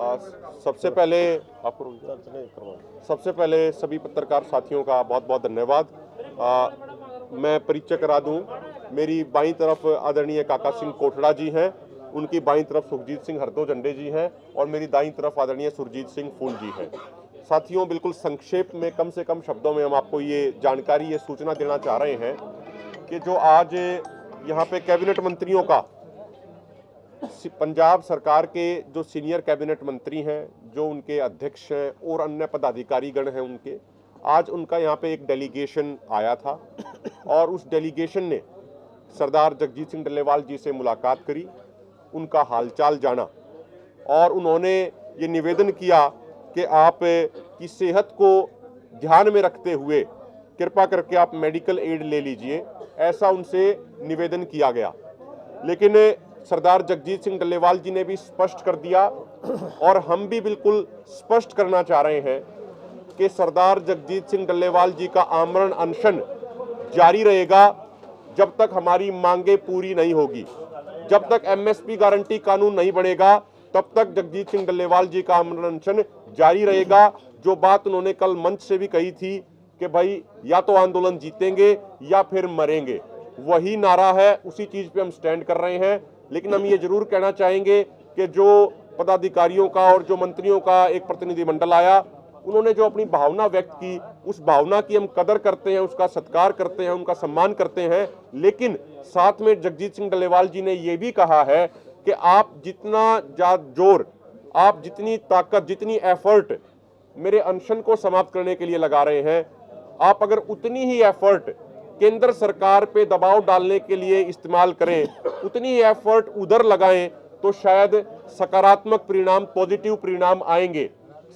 सबसे पहले आपको सबसे पहले सभी पत्रकार साथियों का बहुत बहुत धन्यवाद मैं परिचय करा दूँ। मेरी बाईं तरफ़ आदरणीय काका सिंह कोटड़ा जी हैं। उनकी बाईं तरफ़ सुखजीत सिंह हरदो झंडे जी हैं और मेरी दाईं तरफ़ आदरणीय सुरजीत सिंह फूल जी हैं। साथियों बिल्कुल संक्षेप में कम से कम शब्दों में हम आपको ये जानकारी ये सूचना देना चाह रहे हैं कि जो आज यहाँ पे कैबिनेट मंत्रियों का पंजाब सरकार के जो सीनियर कैबिनेट मंत्री हैं, जो उनके अध्यक्ष हैं और अन्य पदाधिकारी गण हैं उनके, आज उनका यहाँ पे एक डेलीगेशन आया था और उस डेलीगेशन ने सरदार जगजीत सिंह डल्लेवाल जी से मुलाकात करी, उनका हालचाल जाना और उन्होंने ये निवेदन किया कि आप, की सेहत को ध्यान में रखते हुए कृपा करके आप मेडिकल एड ले लीजिए, ऐसा उनसे निवेदन किया गया। लेकिन सरदार जगजीत सिंह डल्लेवाल जी ने भी स्पष्ट कर दिया और हम भी बिल्कुल स्पष्ट करना चाह रहे हैं कि सरदार जगजीत सिंह डल्लेवाल जी का आमरण अनशन जारी रहेगा जब तक हमारी मांगे पूरी नहीं होगी। जब तक एमएसपी गारंटी कानून नहीं बनेगा, तब तक जगजीत सिंह डल्लेवाल जी का आमरण अनशन जारी रहेगा। जो बात उन्होंने कल मंच से भी कही थी कि भाई, या तो आंदोलन जीतेंगे या फिर मरेंगे, वही नारा है, उसी चीज़ पे हम स्टैंड कर रहे हैं। लेकिन हम ये ज़रूर कहना चाहेंगे कि जो पदाधिकारियों का और जो मंत्रियों का एक प्रतिनिधिमंडल आया, उन्होंने जो अपनी भावना व्यक्त की, उस भावना की हम कदर करते हैं, उसका सत्कार करते हैं, उनका सम्मान करते हैं। लेकिन साथ में जगजीत सिंह डल्लेवाल जी ने ये भी कहा है कि आप जितना ज़ोर, आप जितनी ताकत, जितनी एफर्ट मेरे अनशन को समाप्त करने के लिए लगा रहे हैं, आप अगर उतनी ही एफर्ट केंद्र सरकार पे दबाव डालने के लिए इस्तेमाल करें, उतनी एफर्ट उधर लगाएँ तो शायद सकारात्मक परिणाम पॉजिटिव परिणाम आएँगे।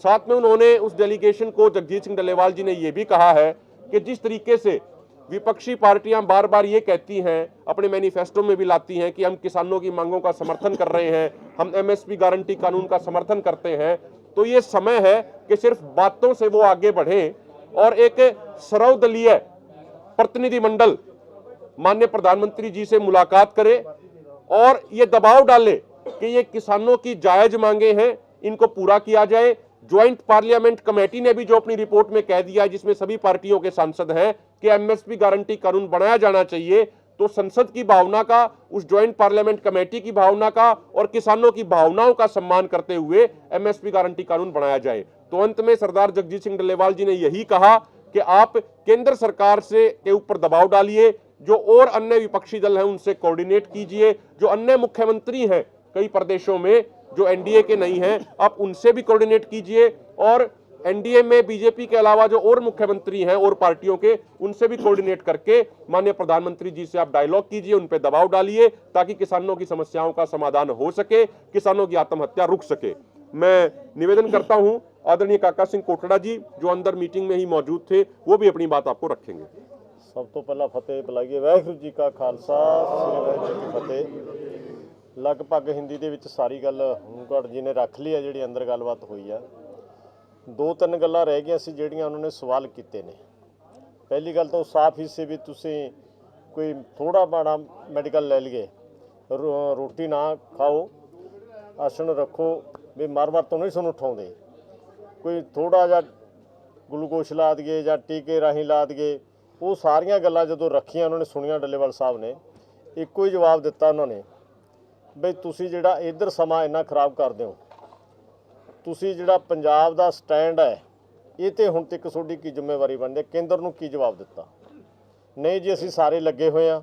साथ में उन्होंने उस डेलीगेशन को, जगजीत सिंह डल्लेवाल जी ने यह भी कहा है कि जिस तरीके से विपक्षी पार्टियाँ बार बार ये कहती हैं, अपने मैनिफेस्टो में भी लाती हैं कि हम किसानों की मांगों का समर्थन कर रहे हैं, हम एमएसपी गारंटी कानून का समर्थन करते हैं तो ये समय है कि सिर्फ़ बातों से वो आगे बढ़ें और एक सर्वदलीय प्रतिनिधिमंडल माननीय प्रधानमंत्री जी से मुलाकात करे और ये दबाव डाले कि ये किसानों की जायज़ मांगे हैं, इनको पूरा किया जाए। ज्वाइंट पार्लियामेंट कमेटी ने भी जो अपनी रिपोर्ट में कह दिया जिसमें सभी पार्टियों के सांसद हैं कि एमएसपी गारंटी कानून बनाया जाना चाहिए तो संसद की भावना का, उस ज्वाइंट पार्लियामेंट कमेटी की भावना का और किसानों की भावनाओं का सम्मान करते हुए एमएसपी गारंटी कानून बनाया जाए। तो अंत में सरदार जगजीत सिंह डल्लेवाल जी ने यही कहा कि आप केंद्र सरकार से, के ऊपर दबाव डालिए, जो और अन्य विपक्षी दल हैं उनसे कोऑर्डिनेट कीजिए, जो अन्य मुख्यमंत्री हैं, कई प्रदेशों में, जो एनडीए के नहीं हैं, आप उनसे भी कोऑर्डिनेट कीजिए, और एनडीए में बीजेपी के अलावा जो और मुख्यमंत्री हैं, और पार्टियों के, उनसे भी कोऑर्डिनेट करके माननीय प्रधानमंत्री जी से आप डायलॉग कीजिए उन पे दबाव डालिए, ताकि किसानों की समस्याओं का समाधान हो सके, किसानों की आत्महत्या रुक सके। मैं निवेदन करता हूँ आदरणीय काका सिंह कोटड़ा जी जो अंदर मीटिंग में ही मौजूद थे वो भी अपनी बात आपको रखेंगे ਸਭ ਤੋਂ ਪਹਿਲਾਂ ਫਤਿਹ ਬੁਲਾਈਏ ਵਾਹਿਗੁਰੂ ਜੀ ਕਾ ਖਾਲਸਾ ਸ੍ਰੀ ਵਾਹਿਗੁਰੂ ਜੀ ਕੀ ਫਤਿਹ ਲਗਭਗ ਹਿੰਦੀ ਦੇ ਵਿੱਚ ਸਾਰੀ ਗੱਲ ਹੁਣਗੜ ਜੀ ਨੇ ਰੱਖ ਲਈ ਹੈ ਜਿਹੜੀ ਅੰਦਰ ਗੱਲਬਾਤ ਹੋਈ ਆ ਦੋ ਤਿੰਨ ਗੱਲਾਂ ਰਹਿ ਗਈਆਂ ਸੀ ਜਿਹੜੀਆਂ ਉਹਨਾਂ ਨੇ ਸਵਾਲ ਕੀਤੇ ਨੇ ਪਹਿਲੀ ਗੱਲ ਤਾਂ ਉਹ ਸਾਫ਼ ਹੀ ਸੀ ਵੀ ਤੁਸੀਂ ਕੋਈ ਥੋੜਾ ਬਾੜਾ ਮੈਡੀਕਲ ਲੈ ਲਈਏ ਰੋ- ਰੋਟੀ ਨਾ ਖਾਓ ਆਸਣ ਰੱਖੋ ਵੀ ਮਾਰ-ਮਾਰ ਤੋਂ ਨਹੀਂ ਤੁਹਾਨੂੰ ਉਠਾਉਂਦੇ ਕੋਈ ਥੋੜਾ ਜਿਹਾ ਗਲੂਕੋਸ਼ ਲਾ ਦਈਏ ਜਾਂ ਟੀਕੇ ਰਾਹੀਂ ਲਾ ਦਈਏ ਉਹ ਸਾਰੀਆਂ ਗੱਲਾਂ ਜਦੋਂ ਰੱਖੀਆਂ ਉਹਨਾਂ ਨੇ, ਸੁਣੀਆਂ ਡੱਲੇਵਾਲ ਸਾਹਿਬ ਨੇ, ਇੱਕੋ ਹੀ ਜਵਾਬ ਦਿੱਤਾ ਉਹਨਾਂ ਨੇ, ਬਈ ਤੁਸੀਂ ਜਿਹੜਾ ਇਧਰ ਸਮਾਂ ਇੰਨਾ ਖਰਾਬ ਕਰਦੇ ਹੋ, ਤੁਸੀਂ ਜਿਹੜਾ ਪੰਜਾਬ ਦਾ ਸਟੈਂਡ ਹੈ, ਇਹ ਤੇ ਹੁਣ ਤੱਕ ਤੁਹਾਡੀ ਕੀ ਜ਼ਿੰਮੇਵਾਰੀ ਬਣਦੀ ਹੈ? ਕੇਂਦਰ ਨੂੰ ਕੀ ਜਵਾਬ ਦਿੱਤਾ? ਨਹੀਂ ਜੀ, ਅਸੀਂ ਸਾਰੇ ਲੱਗੇ ਹੋਏ ਆ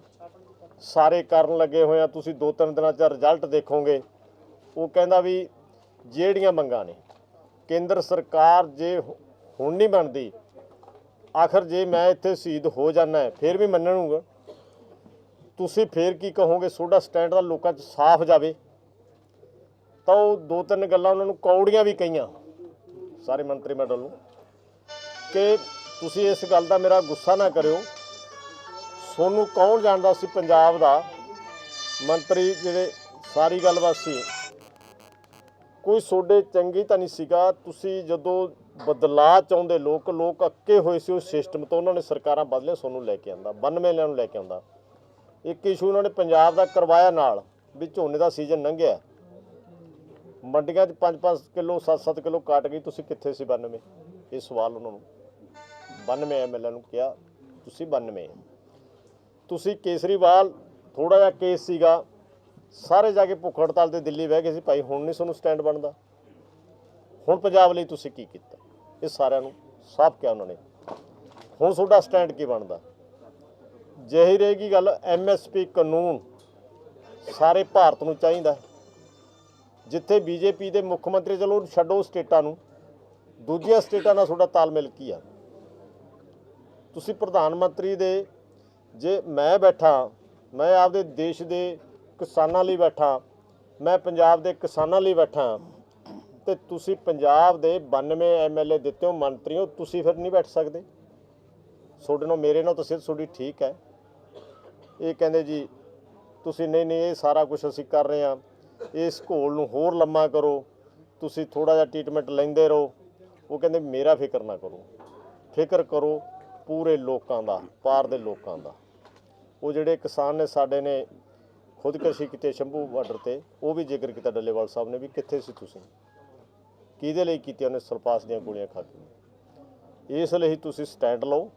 ਸਾਰੇ ਕਰਨ ਲੱਗੇ ਹੋਏ ਆ ਤੁਸੀਂ ਦੋ ਤਿੰਨ ਦਿਨਾਂ 'ਚ ਰਿਜ਼ਲਟ ਦੇਖੋਗੇ, ਉਹ ਕਹਿੰਦਾ ਵੀ ਜਿਹੜੀਆਂ ਮੰਗਾਂ ਨੇ ਕੇਂਦਰ ਸਰਕਾਰ ਜੇ ਹੁਣ ਨਹੀਂ ਬਣਦੀ, ਆਖਰ ਜੇ ਮੈਂ ਇੱਥੇ ਸ਼ਹੀਦ ਹੋ ਜਾਣਾ ਫਿਰ ਵੀ ਮੰਨਣੂਗਾ। ਤੁਸੀਂ ਫਿਰ ਕੀ ਕਹੋਗੇ ਤੁਹਾਡਾ ਸਟੈਂਡ ਦਾ ਲੋਕਾਂ 'ਚ ਸਾਫ਼ ਜਾਵੇ। ਤਾਂ ਉਹ ਦੋ ਤਿੰਨ ਗੱਲਾਂ ਉਹਨਾਂ ਨੂੰ ਕੌੜੀਆਂ ਵੀ ਕਹੀਆਂ, ਸਾਰੇ ਮੰਤਰੀ ਮੰਡਲ ਨੂੰ, ਕਿ ਤੁਸੀਂ ਇਸ ਗੱਲ ਦਾ ਮੇਰਾ ਗੁੱਸਾ ਨਾ ਕਰਿਓ। ਸੋਨੂੰ ਕੌਣ ਜਾਣਦਾ ਸੀ ਪੰਜਾਬ ਦਾ? ਮੰਤਰੀ ਜਿਹੜੇ ਸਾਰੀ ਗੱਲਬਾਤ ਸੀ। ਕੋਈ ਸੋਡੇ ਚੰਗੀ ਤਾਂ ਨਹੀਂ ਸੀਗਾ। ਤੁਸੀਂ ਜਦੋਂ ਬਦਲਾਅ ਚਾਹੁੰਦੇ ਲੋਕ ਲੋਕ ਅੱਕੇ ਹੋਏ ਸੀ ਉਸ ਸਿਸਟਮ ਤੋਂ, ਉਹਨਾਂ ਨੇ ਸਰਕਾਰਾਂ ਬਦਲੇ ਸੋਨੂੰ ਲੈ ਕੇ ਆਂਦਾ 92 ਵਾਲਿਆਂ ਨੂੰ ਲੈ ਕੇ ਆਂਦਾ ਇੱਕ ਇਸ਼ੂ ਉਹਨਾਂ ਨੇ ਪੰਜਾਬ ਦਾ ਕਰਵਾਇਆ ਨਾਲ, ਵੀ ਝੋਨੇ ਦਾ ਸੀਜ਼ਨ ਲੰਘਿਆ। ਮੰਡੀਆਂ 'ਚ 5-5 ਕਿਲੋ 7-7 ਕਿਲੋ ਕਾਟ ਗਈ, ਤੁਸੀਂ ਕਿੱਥੇ ਸੀ 92 ਇਹ ਸਵਾਲ ਉਹਨਾਂ ਨੂੰ। 92 ਐਮਐਲਏ ਨੂੰ ਕਿਹਾ, ਤੁਸੀਂ 92 ਤੁਸੀਂ ਕੇਸਰੀਵਾਲ ਥੋੜਾ ਜਿਹਾ ਕੇਸ ਸੀਗਾ। ਸਾਰੇ ਜਾ ਕੇ ਭੁੱਖ ਹੜਤਾਲ ਤੇ ਦਿੱਲੀ ਬਹਿ ਗਏ ਸੀ, ਭਾਈ ਹੁਣ ਨਹੀਂ ਤੁਹਾਨੂੰ ਸਟੈਂਡ ਬਣਦਾ। ਹੁਣ ਪੰਜਾਬ ਲਈ ਤੁਸੀਂ ਕੀ ਕੀਤਾ? ਇਹ ਸਾਰਿਆਂ ਨੂੰ ਸਾਫ਼ ਕਿਹਾ ਉਹਨਾਂ ਨੇ। ਹੁਣ ਤੁਹਾਡਾ ਸਟੈਂਡ ਕੀ ਬਣਦਾ? ਜਿਹੀ ਰਹੇਗੀ ਗੱਲ ਐਮਐਸਪੀ ਕਾਨੂੰਨ ਸਾਰੇ ਭਾਰਤ ਨੂੰ ਚਾਹੀਦਾ। ਹੈ। ਜਿੱਥੇ ਬੀਜੇਪੀ ਦੇ ਮੁੱਖ ਮੰਤਰੀ ਚਲੋ, ਛੱਡੋ ਸਟੇਟਾਂ ਨੂੰ। ਦੂਜੀਆਂ ਸਟੇਟਾਂ ਨਾਲ ਤੁਹਾਡਾ ਤਾਲਮੇਲ ਕੀ ਆ? ਤੁਸੀਂ ਪ੍ਰਧਾਨ ਮੰਤਰੀ ਦੇ ਜੇ ਮੈਂ ਬੈਠਾ, ਮੈਂ ਆਪਦੇ ਦੇਸ਼ ਦੇ ਕਿਸਾਨਾਂ ਲਈ ਬੈਠਾ, ਮੈਂ ਪੰਜਾਬ ਦੇ ਕਿਸਾਨਾਂ ਲਈ ਬੈਠਾ। ਤੇ ਤੁਸੀਂ ਪੰਜਾਬ ਦੇ 92 ਐਮਐਲਏ ਦਿੱਤੇ ਹੋ ਮੰਤਰੀ ਹੋ ਤੁਸੀਂ ਫਿਰ ਨਹੀਂ ਬੈਠ ਸਕਦੇ। ਤੁਹਾਡੇ ਨਾਲ, ਮੇਰੇ ਨਾਲ ਤਾਂ ਸਿਰ ਤੁਹਾਡੀ ਠੀਕ ਹੈ। ਇਹ ਕਹਿੰਦੇ ਜੀ, ਤੁਸੀਂ ਨਹੀਂ ਨਹੀਂ, ਇਹ ਸਾਰਾ ਕੁਝ ਅਸੀਂ ਕਰ ਰਹੇ ਹਾਂ। ਇਸ ਘੋਲ ਨੂੰ ਹੋਰ ਲੰਮਾ ਕਰੋ। ਤੁਸੀਂ ਥੋੜਾ ਜਿਹਾ ਟ੍ਰੀਟਮੈਂਟ ਲੈਂਦੇ ਰਹੋ। ਉਹ ਕਹਿੰਦੇ, ਮੇਰਾ ਫਿਕਰ ਨਾ ਕਰੋ। ਫਿਕਰ ਕਰੋ ਪੂਰੇ ਲੋਕਾਂ ਦਾ, ਪਾਰ ਦੇ ਲੋਕਾਂ ਦਾ। ਉਹ ਜਿਹੜੇ ਕਿਸਾਨ ਨੇ ਸਾਡੇ ਨੇ ਖੁਦਕਸ਼ੀ ਕੀਤੇ ਸ਼ੰਭੂ ਬਾਰਡਰ ਤੇ, ਉਹ ਵੀ ਜ਼ਿਕਰ ਕੀਤਾ ਡੱਲੇਵਾਲ ਸਾਹਿਬ ਨੇ ਵੀ ਕਿੱਥੇ ਸੀ ਤੁਸੀਂ? ਕਿਹਦੇ ਲਈ ਕੀਤੀ ਉਹਨੇ ਸਲਪਾਸ ਦੀਆਂ ਗੋਲੀਆਂ ਖਾ ਕੇ? ਇਸ ਲਈ ਤੁਸੀਂ ਸਟੈਂਡ ਲਓ।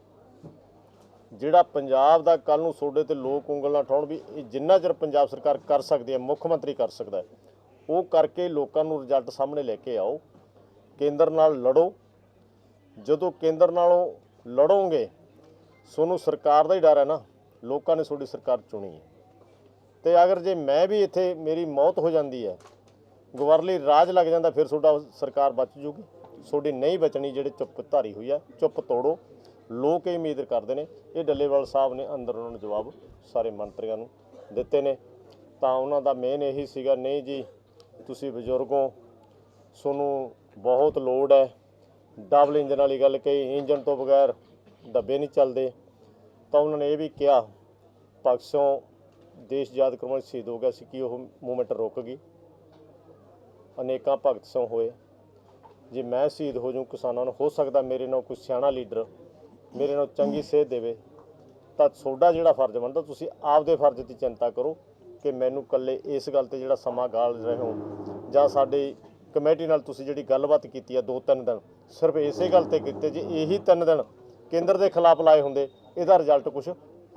ਜਿਹੜਾ ਪੰਜਾਬ ਦਾ ਕੱਲ ਨੂੰ ਤੁਹਾਡੇ ਤੇ ਲੋਕ ਉਂਗਲ ਨਾ ਠਾਉਣ ਵੀ ਇਹ ਜਿੰਨਾ ਚਿਰ ਪੰਜਾਬ ਸਰਕਾਰ ਕਰ ਸਕਦੀ ਹੈ, ਮੁੱਖ ਮੰਤਰੀ ਕਰ ਸਕਦਾ ਹੈ, ਉਹ ਕਰਕੇ ਲੋਕਾਂ ਨੂੰ ਰਿਜ਼ਲਟ ਸਾਹਮਣੇ ਲੈ ਕੇ ਆਓ। ਕੇਂਦਰ ਨਾਲ ਲੜੋ। ਜਦੋਂ ਕੇਂਦਰ ਨਾਲੋਂ ਲੜੋਗੇ ਤੁਹਾਨੂੰ ਸਰਕਾਰ ਦਾ ਹੀ ਡਰ ਹੈ ਨਾ, ਲੋਕਾਂ ਨੇ ਤੁਹਾਡੀ ਸਰਕਾਰ ਚੁਣੀ ਹੈ। ਤੇ ਅਗਰ ਜੇ ਮੈਂ ਵੀ ਇੱਥੇ ਮੇਰੀ ਮੌਤ ਹੋ ਜਾਂਦੀ ਹੈ ਗਵਰਲੀ ਰਾਜ ਲੱਗ ਜਾਂਦਾ, ਫਿਰ ਤੁਹਾਡਾ ਸਰਕਾਰ ਬਚ ਜੂਗੀ। ਤੁਹਾਡੀ ਨਹੀਂ ਬਚਣੀ ਜਿਹੜੇ ਚੁੱਪ ਧਾਰੀ ਹੋਈ ਆ, ਚੁੱਪ ਤੋੜੋ। ਲੋਕ ਇਹ ਉਮੀਦ ਕਰਦੇ ਨੇ, ਇਹ ਡੱਲੇਵਾਲ ਸਾਹਿਬ ਨੇ ਅੰਦਰ ਉਹਨਾਂ ਨੂੰ ਜਵਾਬ ਸਾਰੇ ਮੰਤਰੀਆਂ ਨੂੰ ਦਿੱਤੇ ਨੇ। ਤਾਂ ਉਹਨਾਂ ਦਾ ਮੇਨ ਇਹੀ ਸੀਗਾ, ਨਹੀਂ ਜੀ, ਤੁਸੀਂ ਬਜ਼ੁਰਗੋਂ, ਤੁਹਾਨੂੰ ਬਹੁਤ ਲੋਡ ਹੈ। ਡਬਲ ਇੰਜਨ ਵਾਲੀ ਗੱਲ ਕਹੀ, ਇੰਜਨ ਤੋਂ ਬਗੈਰ ਡੱਬੇ ਨਹੀਂ ਚੱਲਦੇ। ਤਾਂ ਉਹਨਾਂ ਨੇ ਇਹ ਵੀ ਕਿਹਾ ਪਾਕਿਸਤਾਨ ਦੇਸ਼ ਯਾਦ ਕਰਵਾਉਣ 'ਚ ਸ਼ਹੀਦ ਹੋ ਗਿਆ ਸੀ ਕਿ ਉਹ ਮੂਵਮੈਂਟ ਰੁਕ ਗਈ। ਅਨੇਕਾਂ ਭਗਤ ਸਿੰਘ ਹੋਏ। ਜੇ ਮੈਂ ਸ਼ਹੀਦ ਹੋ ਜਾਊਂ, ਕਿਸਾਨਾਂ ਨੂੰ ਹੋ ਸਕਦਾ ਮੇਰੇ ਨਾਲ ਕੋਈ ਸਿਆਣਾ ਲੀਡਰ ਮੇਰੇ ਨਾਲ ਚੰਗੀ ਸੇਧ ਦੇਵੇ। ਤਾਂ ਤੁਹਾਡਾ ਜਿਹੜਾ ਫਰਜ਼ ਬਣਦਾ, ਤੁਸੀਂ ਆਪਦੇ ਫਰਜ਼ ਦੀ ਚਿੰਤਾ ਕਰੋ ਕਿ ਮੈਨੂੰ ਇਕੱਲੇ ਇਸ ਗੱਲ ਤੇ ਜਿਹੜਾ ਸਮਾਂ ਗਾਲ ਰਹੇ ਹੋ ਜਾਂ ਸਾਡੀ ਕਮੇਟੀ ਨਾਲ ਤੁਸੀਂ ਜਿਹੜੀ ਗੱਲਬਾਤ ਕੀਤੀ ਆ ਦੋ ਤਿੰਨ ਦਿਨ। ਸਿਰਫ ਇਸੇ ਗੱਲ ਤੇ ਕੀਤੇ ਜੇ ਇਹੀ ਤਿੰਨ ਦਿਨ ਕੇਂਦਰ ਦੇ ਖਿਲਾਫ ਲਾਏ ਹੁੰਦੇ, ਇਹਦਾ ਰਿਜ਼ਲਟ ਕੁਝ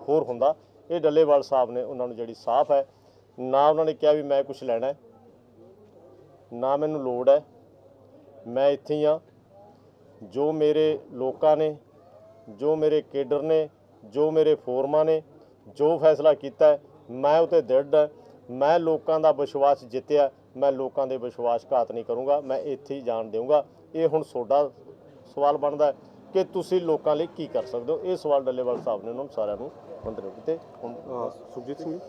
ਹੋਰ ਹੁੰਦਾ। ਇਹ ਡੱਲੇਵਾਲ ਸਾਹਿਬ ਨੇ ਉਹਨਾਂ ਨੂੰ ਜਿਹੜੀ ਸਾਫ਼ ਹੈ ਨਾ ਉਹਨਾਂ ਨੇ ਕਿਹਾ ਵੀ ਮੈਂ ਕੁਝ ਲੈਣਾ ਹੈ ਨਾ ਮੈਨੂੰ ਲੋੜ ਹੈ ਮੈਂ ਇੱਥੇ ਹੀ ਆ ਜੋ ਮੇਰੇ ਲੋਕਾਂ ਨੇ ਜੋ ਮੇਰੇ ਕੇਡਰ ਨੇ ਜੋ ਮੇਰੇ ਫੋਰਮਾਂ ਨੇ ਜੋ ਫੈਸਲਾ ਕੀਤਾ ਹੈ, ਮੈਂ ਉਤੇ ਦ੍ਰਿੜ ਮੈਂ ਲੋਕਾਂ ਦਾ ਵਿਸ਼ਵਾਸ ਜਿੱਤਿਆ ਮੈਂ ਲੋਕਾਂ ਦੇ ਵਿਸ਼ਵਾਸ ਘਾਤ ਨਹੀਂ ਕਰੂੰਗਾ ਮੈਂ ਇੱਥੇ ਹੀ ਜਾਣ ਦੇਵਾਂਗਾ ਇਹ ਹੁਣ ਤੁਹਾਡਾ ਸਵਾਲ ਬਣਦਾ ਕਿ ਤੁਸੀਂ ਲੋਕਾਂ ਲਈ ਕੀ ਕਰ ਸਕਦੇ ਹੋ? ਇਹ ਸਵਾਲ ਡੱਲੇਵਾਲ ਸਾਹਿਬ ਨੇ ਉਹਨਾਂ ਸਾਰਿਆਂ ਨੂੰ ਨੂੰ ਹੁਣ ਸੁਖਜੀਤ ਸਿੰਘ ਜੀ?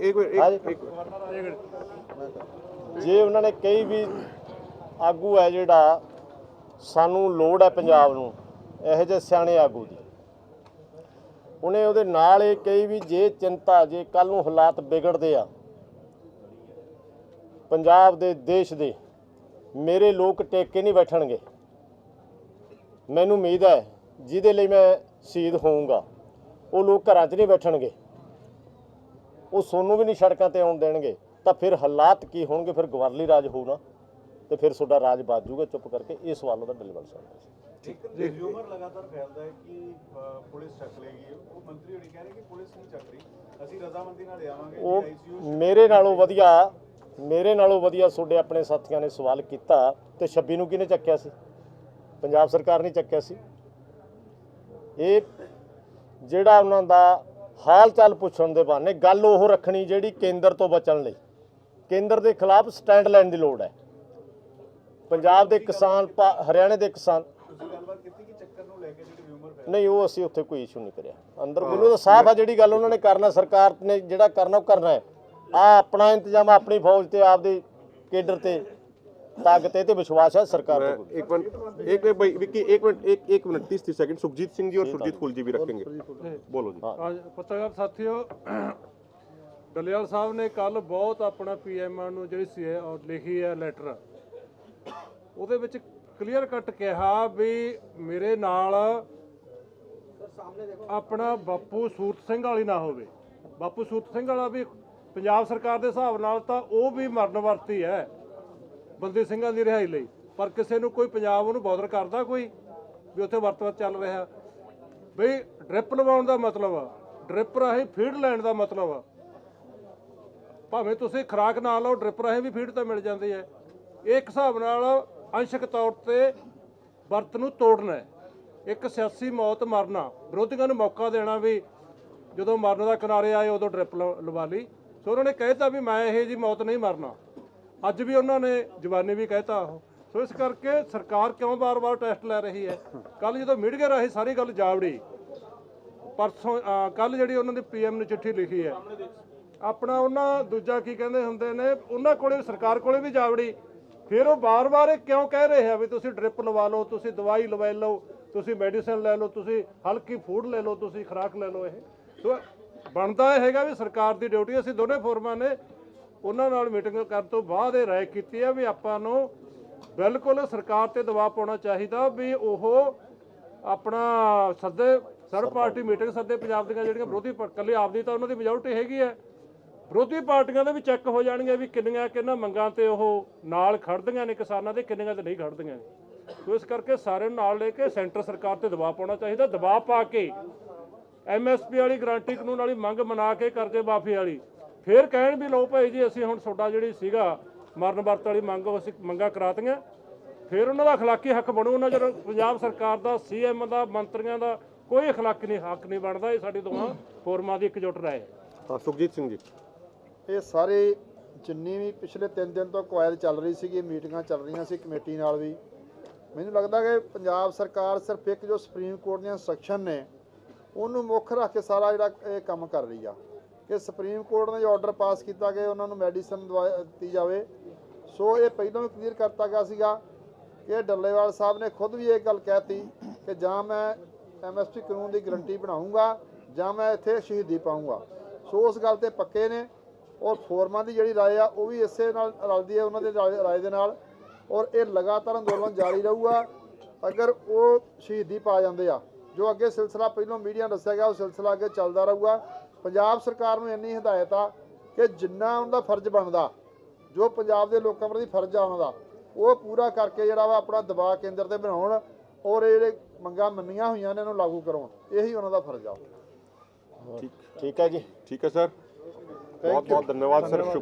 ਇੱਕ। ਇੱਕ ਇੱਕ ਉਹਨਾਂ ਨੇ ਕਈ ਵੀ ਆਗੂ ਹੈ ਜਿਹੜਾ ਸਾਨੂੰ ਲੋੜ ਹੈ ਪੰਜਾਬ ਨੂੰ ਇਹੋ ਜਿਹੇ ਸਿਆਣੇ ਆਗੂ ਦੀ। ਉਹਨੇ ਉਹਦੇ ਨਾਲ ਇਹ ਕਈ ਵੀ ਜੇ ਚਿੰਤਾ ਜੇ ਕੱਲ ਨੂੰ ਹਾਲਾਤ ਵਿਗੜਦੇ ਆ ਪੰਜਾਬ ਦੇ ਦੇਸ਼ ਦੇ ਮੇਰੇ ਲੋਕ ਟੇਕ ਨਹੀਂ ਬੈਠਣਗੇ। ਮੈਨੂੰ ਉਮੀਦ ਹੈ ਜਿਹਦੇ ਲਈ ਮੈਂ ਸ਼ਹੀਦ ਹੋਊਂਗਾ ਉਹ ਲੋਕ ਘਰਾਂ 'ਚ ਨਹੀਂ ਬੈਠਣਗੇ। ਉਹ ਸੋਨੂੰ ਵੀ ਨਹੀਂ ਸੜਕਾਂ ਤੇ ਆਉਣ ਦੇਣਗੇ। ਤਾਂ ਫਿਰ ਹਾਲਾਤ ਕੀ ਹੋਣਗੇ? ਫਿਰ ਗਵਰਲੀ ਰਾਜ ਹੋਊ ਨਾ ਤੇ ਫਿਰ ਤੁਹਾਡਾ ਰਾਜ ਬਾਜ ਜੂਗਾ। ਚੁੱਪ ਕਰਕੇ ਇਹ ਸਵਾਲ ਉਹਦਾ ਡਿਲੀਵਰ ਸਾਹਿਬ ਦਾ ਸੀ। ਇੱਕ ਰਿਜ਼ਿਊਮਰ ਲਗਾਤਾਰ ਫੈਲਦਾ ਹੈ ਕਿ ਪੁਲਿਸ ਚੱਕ ਲੇਗੀ ਉਹ ਮੰਤਰੀ ਹੋਣੀ ਕਹਿ ਰਹੇ ਕਿ ਪੁਲਿਸ ਨਹੀਂ ਚੱਕ ਰਹੀ। ਅਸੀਂ ਰਜ਼ਾਮੰਦੀ ਨਾਲ ਆਵਾਂਗੇ ਉਹ ਆਈਸੀਯੂ ਮੇਰੇ ਨਾਲੋਂ ਵਧੀਆ ਮੇਰੇ ਨਾਲੋਂ ਵਧੀਆ ਤੁਹਾਡੇ ਆਪਣੇ ਸਾਥੀਆਂ ਨੇ ਸਵਾਲ ਕੀਤਾ ਤੇ 26 ਨੂੰ ਕਿਹਨੇ ਚੱਕਿਆ ਸੀ? ਪੰਜਾਬ ਸਰਕਾਰ ਨੇ ਚੱਕਿਆ ਸੀ। ਇਹ ਜਿਹੜਾ ਉਹਨਾਂ ਦਾ ਹਾਲ ਚਾਲ ਪੁੱਛਣ ਦੇ ਬਹਾਨੇ ਗੱਲ ਉਹ ਰੱਖਣੀ ਜਿਹੜੀ ਕੇਂਦਰ ਤੋਂ ਬਚਣ ਲਈ। ਕੇਂਦਰ ਦੇ ਖਿਲਾਫ ਸਟੈਂਡ ਲੈਣ ਦੀ ਲੋੜ ਹੈ। ਪੰਜਾਬ ਦੇ ਕਿਸਾਨ ਹਰਿਆਣੇ ਦੇ ਕਿਸਾਨ ਨਹੀਂ ਉਹ ਅਸੀਂ ਉੱਥੇ ਕੋਈ ਇਸ਼ੂ ਨਹੀਂ ਕਰਿਆ। ਅੰਦਰ ਮੈਨੂੰ ਤਾਂ ਸਾਫ਼ ਆ ਜਿਹੜੀ ਗੱਲ ਉਹਨਾਂ ਨੇ ਕਰਨਾ ਸਰਕਾਰ ਨੇ ਜਿਹੜਾ ਕਰਨਾ ਉਹ ਕਰਨਾ ਹੈ। ਆ ਆਪਣਾ ਇੰਤਜ਼ਾਮ ਆਪਣੀ ਫੌਜ ਤੇ ਆਪਦੇ ਕੇਡਰ ਤੇ ਤਾਕਤ ਤੇ ਵਿਸ਼ਵਾਸ ਹੈ ਸਰਕਾਰ मैं ਤੇ एक मिनट एक मिनट भाई विक्की एक मिनट एक एक मिनट तीस तीस सेकंड सुखजीत सिंह जी और सुरजीत फुल जी भी रखेंगे बोलो जी ਅੱਜ ਪੱਤਰਕਾਰ ਸਾਥੀਓ ਡੱਲੇਵਾਲ ਸਾਹਿਬ ਨੇ ਕੱਲ ਬਹੁਤ ਆਪਣਾ ਪੀਐਮ ਨੂੰ ਜਿਹੜੀ ਸੀ ਉਹ ਲਿਖੀ ਹੈ ਲੈਟਰ ਉਹਦੇ ਵਿੱਚ ਕਲੀਅਰ ਕੱਟ ਕਿਹਾ ਵੀ ਮੇਰੇ ਨਾਲ ਆਪਣਾ ਬਾਪੂ ਸੂਰਤ ਸਿੰਘ ਵਾਲੀ ਨਾ ਹੋਵੇ ਬਾਪੂ ਸੂਰਤ ਸਿੰਘ ਵਾਲਾ ਵੀ ਪੰਜਾਬ ਸਰਕਾਰ ਦੇ ਹਿਸਾਬ ਨਾਲ ਤਾਂ ਉਹ ਵੀ ਮਰਨ ਵਰਤੀ ਹੈ ਬੰਦੀ ਸਿੰਘਾਂ ਦੀ ਰਿਹਾਈ ਲਈ। ਪਰ ਕਿਸੇ ਨੂੰ ਕੋਈ ਪੰਜਾਬ ਉਹਨੂੰ ਬਾਰਡਰ ਕਰਦਾ ਕੋਈ? ਵੀ ਉੱਥੇ ਵਰਤਵਤ ਚੱਲ ਰਿਹਾ। ਬਈ ਡ੍ਰਿਪ ਲਵਾਉਣ ਦਾ ਮਤਲਬ ਆ। ਡ੍ਰਿਪ ਰਾਹੀਂ ਫੀਡ ਲੈਣ ਦਾ ਮਤਲਬ ਆ। ਭਾਵੇਂ ਤੁਸੀਂ ਖਰਾਕ ਨਾ ਲਓ ਡ੍ਰਿਪ ਰਾਹੀਂ ਵੀ ਫੀਡ ਤਾਂ ਮਿਲ ਜਾਂਦੀ ਹੈ। ਇਹ ਇੱਕ ਹਿਸਾਬ ਨਾਲ ਅੰਸ਼ਕ ਤੌਰ ਤੇ ਵਰਤ ਨੂੰ ਤੋੜਨਾ ਇੱਕ ਸਿਆਸੀ ਮੌਤ ਮਰਨਾ। ਵਿਰੋਧੀਆਂ ਨੂੰ ਮੌਕਾ ਦੇਣਾ ਵੀ ਜਦੋਂ ਮਰਨ ਦਾ ਕਿਨਾਰੇ ਆਏ ਉਦੋਂ ਡ੍ਰਿਪ ਲ- ਲਵਾ ਲਈ। ਸੋ ਉਹਨਾਂ ਨੇ ਕਹਿਤਾ ਵੀ ਮੈਂ ਇਹ ਜੀ ਮੌਤ ਨਹੀਂ ਮਰਨਾ। ਅੱਜ ਵੀ ਉਹਨਾਂ ਨੇ ਜਵਾਨੀ ਵੀ ਕਹਿਤਾ ਉਹ। ਸੋ ਇਸ ਕਰਕੇ ਸਰਕਾਰ ਕਿਉਂ ਬਾਰ-ਬਾਰ ਟੈਸਟ ਲੈ ਰਹੀ ਹੈ? ਕੱਲ ਜਦੋਂ ਮੀਡੀਆ ਰਾਹੀਂ ਸਾਰੀ ਗੱਲ ਜਾਵੜੀ, ਪਰਸੋਂ ਕੱਲ ਜਿਹੜੀ ਉਹਨਾਂ ਦੀ ਪੀਐਮ ਨੇ ਚਿੱਠੀ ਲਿਖੀ ਹੈ, ਆਪਣਾ ਉਹਨਾਂ ਦੂਜਾ ਕੀ ਕਹਿੰਦੇ ਹੁੰਦੇ ਨੇ, ਉਹਨਾਂ ਕੋਲੇ, ਸਰਕਾਰ ਕੋਲੇ ਵੀ ਜਾਵੜੀ। ਫਿਰ ਉਹ ਬਾਰ-ਬਾਰ ਇਹ ਕਿਉਂ ਕਹਿ ਰਹੇ ਆ ਵੀ ਤੁਸੀਂ ਡ੍ਰਿਪ ਲਵਾ ਲਓ, ਤੁਸੀਂ ਦਵਾਈ ਲਵਾ ਲਓ, ਤੁਸੀਂ ਮੈਡੀਸਨ ਲੈ ਲਓ, ਤੁਸੀਂ ਹਲਕੀ ਫੂਡ ਲੈ ਲਓ, ਤੁਸੀਂ ਖੁਰਾਕ ਲੈ ਲਓ ਇਹ। ਸੋ ਬਣਦਾ ਇਹ ਹੈਗਾ ਵੀ ਸਰਕਾਰ ਦੀ ਡਿਊਟੀ, ਅਸੀਂ ਦੋਨੇ ਫੋਰਮਾਂ ਨੇ ਉਹਨਾਂ ਨਾਲ ਮੀਟਿੰਗ ਕਰਨ ਤੋਂ ਬਾਅਦ ਇਹ ਰਾਏ ਕੀਤੀ ਹੈ ਵੀ ਆਪਾਂ ਨੂੰ ਬਿਲਕੁਲ ਸਰਕਾਰ ਤੇ ਦਬਾਅ ਪਾਉਣਾ ਚਾਹੀਦਾ ਵੀ ਉਹ ਆਪਣਾ ਸੱਦੇ ਸਰਵ ਪਾਰਟੀ ਮੀਟਿੰਗ ਸੱਦੇ ਪੰਜਾਬ ਦੀਆਂ ਜਿਹੜੀਆਂ ਵਿਰੋਧੀ ਇਕੱਲੇ ਆਪਦੀ ਤਾਂ ਉਹਨਾਂ ਦੀ ਮੈਜੋਰਟੀ ਹੈਗੀ ਹੈ। ਵਿਰੋਧੀ ਪਾਰਟੀਆਂ ਦੇ ਵੀ ਚੈੱਕ ਹੋ ਜਾਣਗੇ ਵੀ ਕਿੰਨੀਆਂ ਕਿੰਨਾ ਮੰਗਾਂ ਤੇ ਉਹ ਨਾਲ ਖੜਦੀਆਂ ਨੇ ਕਿਸਾਨਾਂ ਦੇ, ਕਿੰਨੀਆਂ ਤੇ ਨਹੀਂ ਖੜਦੀਆਂ ਨੇ। ਸੋ ਇਸ ਕਰਕੇ ਸਾਰਿਆਂ ਨੂੰ ਨਾਲ ਲੈ ਕੇ ਸੈਂਟਰ ਸਰਕਾਰ ਤੇ ਦਬਾਅ ਪਾਉਣਾ ਚਾਹੀਦਾ, ਦਬਾਅ ਪਾ ਕੇ ਐਮਐਸਪੀ ਵਾਲੀ ਗਰੰਟੀ ਕਾਨੂੰਨ ਵਾਲੀ ਮੰਗ ਮਨਾ ਕੇ ਕਰਜ਼ੇ ਮਾਫੀ ਵਾਲੀ। ਫਿਰ ਕਹਿਣ ਵੀ ਲਓ ਭਾਈ ਜੀ ਅਸੀਂ ਹੁਣ ਤੁਹਾਡਾ ਜਿਹੜੀ ਸੀਗਾ ਮਰਨ ਵਰਤ ਵਾਲੀ ਮੰਗ ਉਹ ਅਸੀਂ ਮੰਗਾਂ ਕਰਾਤੀਆਂ। ਫਿਰ ਉਹਨਾਂ ਦਾ ਅਖਲਾਕੀ ਹੱਕ ਬਣੂ। ਉਹਨਾਂ ਜਦੋਂ ਪੰਜਾਬ ਸਰਕਾਰ ਦਾ ਸੀਐਮ ਦਾ ਮੰਤਰੀਆਂ ਦਾ ਕੋਈ ਅਖਲਾਕੀ ਨਹੀਂ ਹੱਕ ਨਹੀਂ ਬਣਦਾ। ਇਹ ਸਾਡੀ ਦੋਹਾਂ ਫੋਰਮਾਂ ਦੀ ਇਕਜੁੱਟ ਰਾਏ ਹੈ। ਸੁਖਜੀਤ ਸਿੰਘ ਜੀ। ਇਹ ਸਾਰੇ ਜਿੰਨੀ ਵੀ ਪਿਛਲੇ 3 ਦਿਨ ਤੋਂ ਕੁਆਇਲ ਚੱਲ ਰਹੀ ਸੀਗੀ ਮੀਟਿੰਗਾਂ ਚੱਲ ਰਹੀਆਂ ਸੀ ਕਮੇਟੀ ਨਾਲ ਵੀ। ਮੈਨੂੰ ਲੱਗਦਾ ਕਿ ਪੰਜਾਬ ਸਰਕਾਰ ਸਿਰਫ ਇੱਕ ਜੋ ਸੁਪਰੀਮ ਕੋਰਟ ਦੀਆਂ ਇੰਸਟਰਕਸ਼ਨ ਨੇ ਉਹਨੂੰ ਮੁੱਖ ਰੱਖ ਕੇ ਸਾਰਾ ਜਿਹੜਾ ਇਹ ਕੰਮ ਕਰ ਰਹੀ ਆ। ਕਿ ਸੁਪਰੀਮ ਕੋਰਟ ਨੇ ਜੋ ਆਰਡਰ ਪਾਸ ਕੀਤਾ ਕਿ ਉਹਨਾਂ ਨੂੰ ਮੈਡੀਸਨ ਦਿੱਤੀ ਜਾਵੇ। ਸੋ ਇਹ ਪਹਿਲਾਂ ਵੀ ਕਲੀਅਰ ਕਰਤਾ ਗਿਆ ਸੀਗਾ ਕਿ ਡੱਲੇਵਾਲ ਸਾਹਿਬ ਨੇ ਖੁਦ ਵੀ ਇਹ ਗੱਲ ਕਹਿਤੀ ਕਿ ਜਾਂ ਮੈਂ ਐਮਐਸਪੀ ਕਾਨੂੰਨ ਦੀ ਗਰੰਟੀ ਬਣਾਉਂਗਾ ਜਾਂ ਮੈਂ ਇੱਥੇ ਸ਼ਹੀਦੀ ਪਾਉਂਗਾ। ਸੋ ਉਸ ਗੱਲ ਤੇ ਪੱਕੇ ਨੇ ਔਰ ਫੋਰਮਾਂ ਦੀ ਜਿਹੜੀ ਰਾਏ ਆ, ਉਹ ਵੀ ਇਸੇ ਨਾਲ ਰਲਦੀ ਹੈ ਉਹਨਾਂ ਦੇ ਰਾਏ ਦੇ ਨਾਲ। ਔਰ ਇਹ ਲਗਾਤਾਰ ਅੰਦੋਲਨ ਜਾਰੀ ਰਹੂਗਾ ਅਗਰ ਉਹ ਸ਼ਹੀਦੀ ਪਾ ਜਾਂਦੇ ਆ। ਜੋ ਅੱਗੇ ਸਿਲਸਿਲਾ ਪਹਿਲਾਂ ਮੀਡੀਆ ਦੱਸਿਆ ਗਿਆ, ਉਹ ਸਿਲਸਿਲਾ ਅੱਗੇ ਚੱਲਦਾ ਰਹੂਗਾ। ਪੰਜਾਬ ਸਰਕਾਰ ਨੂੰ ਇੰਨੀ ਹਦਾਇਤ ਆ ਕਿ ਜਿੰਨਾ ਉਹਨਾਂ ਦਾ ਫਰਜ਼ ਬਣਦਾ ਜੋ ਪੰਜਾਬ ਦੇ ਲੋਕਾਂ ਪ੍ਰਤੀ ਫਰਜ਼ ਆ ਉਹਨਾਂ ਦਾ ਉਹ ਪੂਰਾ ਕਰਕੇ ਜਿਹੜਾ ਵਾ ਆਪਣਾ ਦਬਾਅ ਕੇਂਦਰ ਤੇ ਬਣਾਉਣ ਔਰ ਇਹ ਜਿਹੜੇ ਮੰਗਾਂ ਮੰਨੀਆਂ ਹੋਈਆਂ ਨੇ ਇਹਨੂੰ ਲਾਗੂ ਕਰਾਉਣ ਇਹੀ ਉਹਨਾਂ ਦਾ ਫਰਜ਼ ਆ। ਠੀਕ ਠੀਕ ਹੈ ਜੀ। ਠੀਕ ਹੈ ਸਰ। ਬਹੁਤ ਬਹੁਤ ਧੰਨਵਾਦ ਸਰ।